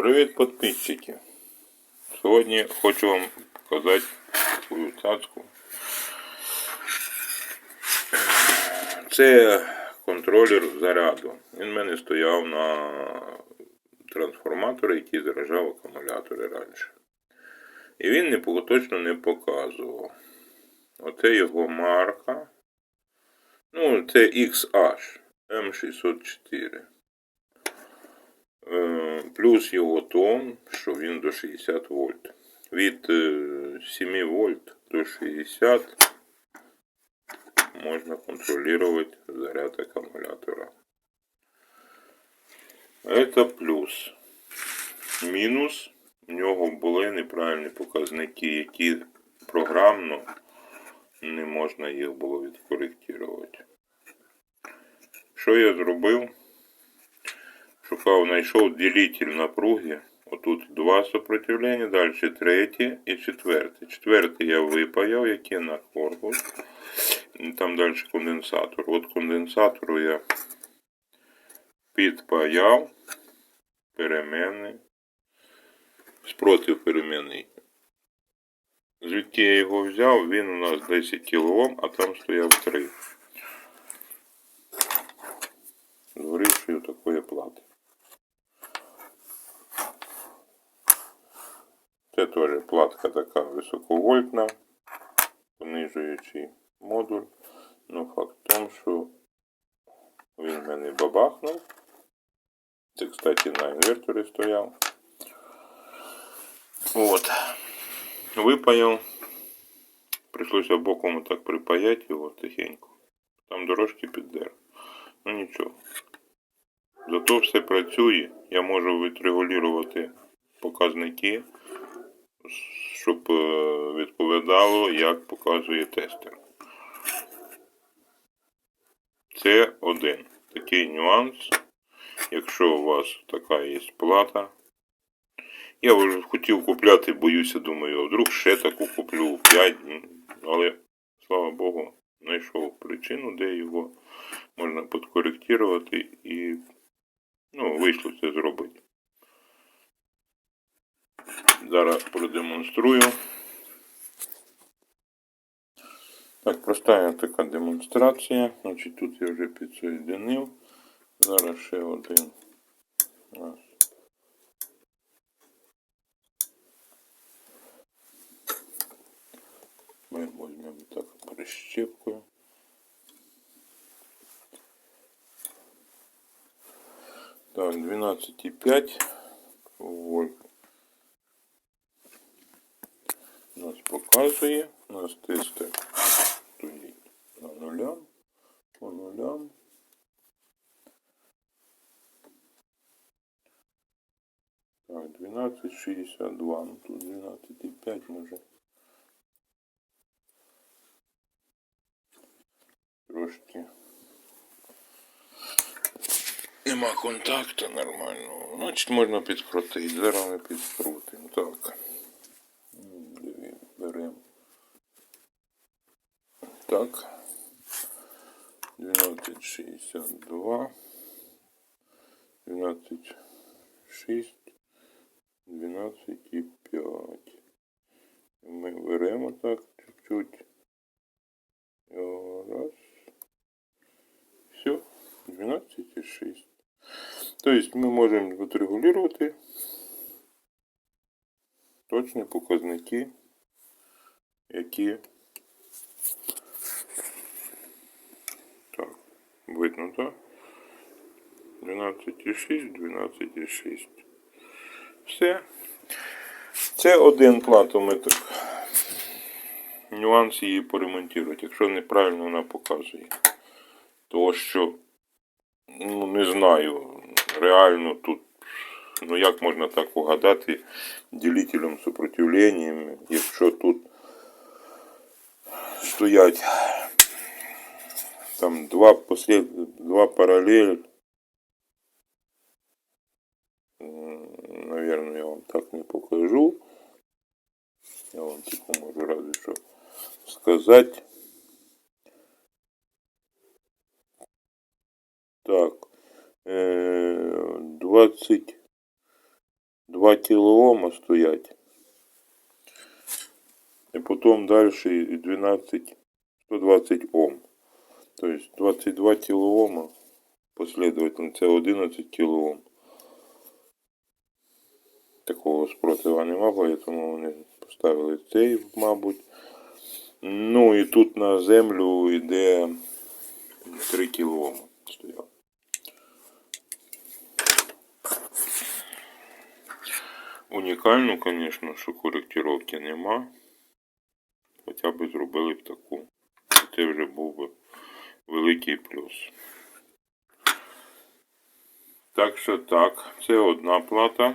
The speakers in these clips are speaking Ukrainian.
Привіт, підписчики! Сьогодні хочу вам показати свою цацку. Це контролер заряду. Він в мене стояв на трансформаторі, який заражав акумулятори раніше. І він не точно не показував. Оце його марка. Ну, це XH M604. Е, Плюс його тон, що він до 60 вольт. Від е, 7 вольт до 60 можна контролювати заряд акумулятора. Это плюс. Мінус. У нього були неправильні показники, які програмно не можна їх було відкоректувати. Що я зробив? Шукав, знайшов делитель напруги. Отут два сопротивлення, далі третє і четверте. Четверте я випаяв, яке на корпус. Там далі конденсатор. От конденсатору я підпаяв переменний. Спротив переменний. Звідки я його взяв, він у нас 10 кОм, а там стояв 3. Згорівши такої плати. Це теж платка така високовольтна, понижуючий модуль. Ну, факт в тому, що він мене бабахнув. Це, кстати, на інверторі стояв. От. Випаяв. Прийшлося боком так припаяти його тихенько. Там дорожки піддер. Ну нічого. Зато все працює. Я можу відрегулювати показники, щоб е, відповідало, як показує тестер. Це один такий нюанс. Якщо у вас така є плата. Я вже хотів купляти, боюся, думаю, вдруг ще таку куплю 5, але слава Богу, знайшов причину, де його можна підкоректувати і ну, вийшло це зробити. Зараз продемонструю. Так, проста така демонстрація. Значить, тут я вже підсоєдинив. Зараз ще один. Раз. Ми візьмемо так прищепкою. Так, 12,5 вольт. Показує. Нас тестер стоїть на нулям. По нулям. Так, 12,62. Ну тут 12,5 може. Трошки. Нема контакту нормального. Значить можна підкрутити. Зараз ми підкрутимо. Так. М, диві- Беремо. Так. 12,62. 12,6. 12,5. Ми беремо так чуть-чуть. Раз. Все. 12,6. Тобто ми можемо відрегулювати точні показники, які так, видно, так? 12,6, 12,6. Все. Це один платометр. Нюанс її поремонтувати, якщо неправильно вона показує. Тому що, ну, не знаю, реально тут, ну як можна так угадати ділителем сопротивленням, якщо тут стоять там два послід... два паралель. М, Наверное, я вам так не покажу. Я вам тільки можу разве що сказати. Так. Е, 20 2 кілоома стоять. І потім далі і 12, 120 Ом. Тобто 22 кілоома последовательно це 11 кілоом. Такого спротива нема, поэтому вони поставили цей, мабуть. Ну і тут на землю йде 3 кілоома стояв. Унікально, звісно, що коректировки нема. Хоча б зробили б таку. Це вже був би великий плюс. Так що так, це одна плата.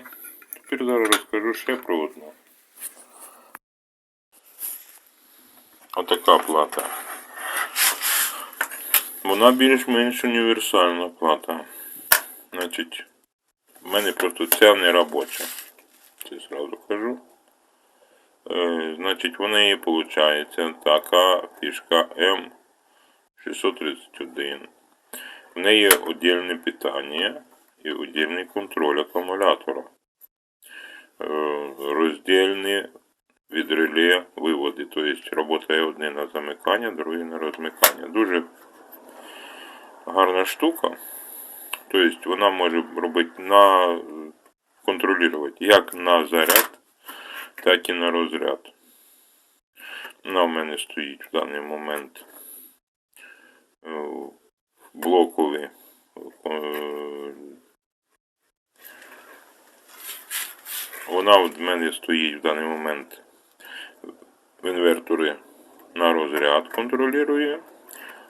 Тепер зараз розкажу ще про одну. Отака плата. Вона більш-менш універсальна плата. Значить, в мене просто ця не робоча. Це зразу кажу. Е, значить, в неї виходить така фішка М631. В неї отдельне питання і отдельний контроль акумулятора. Е, роздільні від реле виводи. Тобто працює одне на замикання, друге на розмикання. Дуже гарна штука. Тобто вона може робити на контролювати як на заряд, так і на розряд. Вона в мене стоїть в даний момент блокові Вона в мене стоїть в даний момент в інверторі на розряд контролює,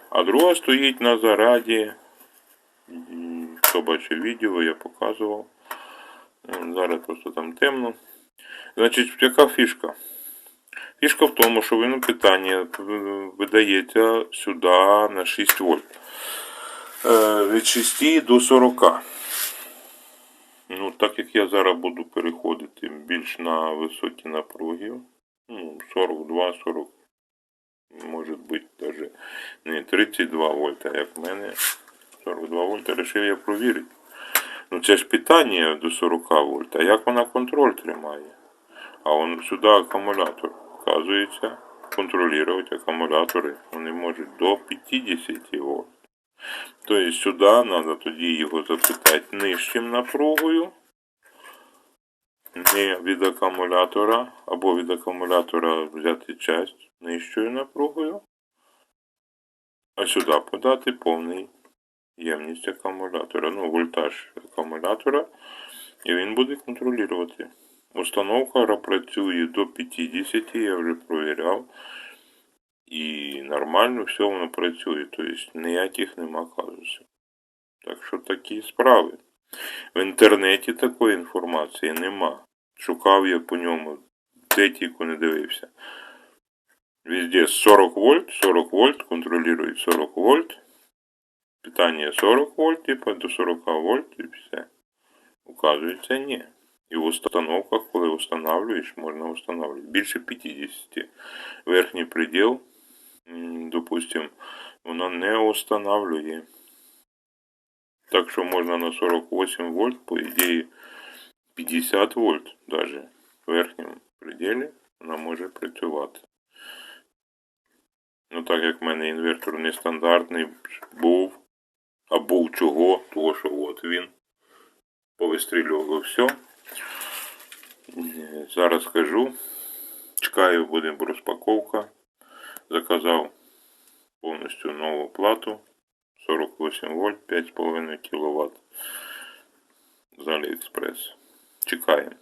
а друга стоїть на заряді. Хто бачив відео, я показував. Зараз просто там темно. Значить, яка фішка? Фішка в тому, що воно питання е, видається сюди на 6 вольт. Е, Від 6 до 40. Ну, так як я зараз буду переходити більш на високі напруги, ну, 42, 40, може бути навіть не 32 вольта, як в мене. 42 вольта вирішив я провірити. Ну це ж питання до 40 вольт, а як вона контроль тримає? А он сюди акумулятор. Оказується, контролювати акумулятори вони можуть до 50 вольт. Тобто сюди треба тоді його запитати нижчим напругою, не від акумулятора, або від акумулятора взяти часть нижчою напругою, а сюди подати повний ємність акумулятора, ну, вольтаж акумулятора, і він буде контролювати. Установка працює до 50, я вже провіряв. І нормально все воно працює, тобто ніяких нема казусів. Так що такі справи. В інтернеті такої інформації нема. Шукав я по ньому, де тільки не дивився. Везде 40 вольт, 40 вольт, контролюють 40 вольт. Питання 40 вольт, типа до 40 вольт і все. Указується ні. І в установках, коли встановлюєш, можна встановлювати. Більше 50. Верхній приділ, допустим, воно не устанавливає. Так що можна на 48 вольт, по ідеї, 50 вольт даже в верхньому пределі вона може працювати. Ну так як в мене інвертор нестандартний був, а був чого, того що от він повистрілювало все. Е, Зараз скажу. Чекаю, буде розпаковка. Заказав повністю нову плату. 48 вольт, 5,5 кВт. З Алиэкспресс. Чекаємо.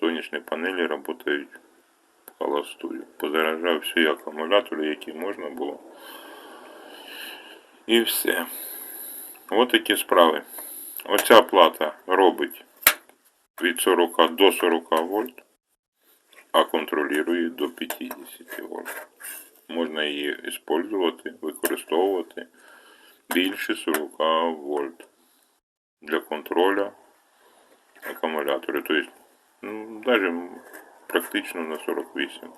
Сонячні панелі працюють холостую. Позаражав всі акумулятори, які можна було. І все. Ось такі справи. Оця плата робить від 40 до 40 вольт, а контролює до 50 вольт. Можна її використовувати, використовувати більше 40 вольт для контроля акумулятора. Тобто, ну, навіть практично на 48.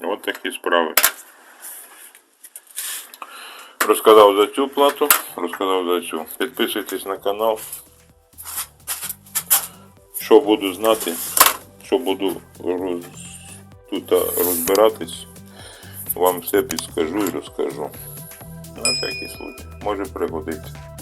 От такі справи. Розказав за цю плату, розказав за цю. Підписуйтесь на канал. Що буду знати, що буду роз... тут розбиратись, вам все підскажу і розкажу. На всякий случай. Може пригодиться.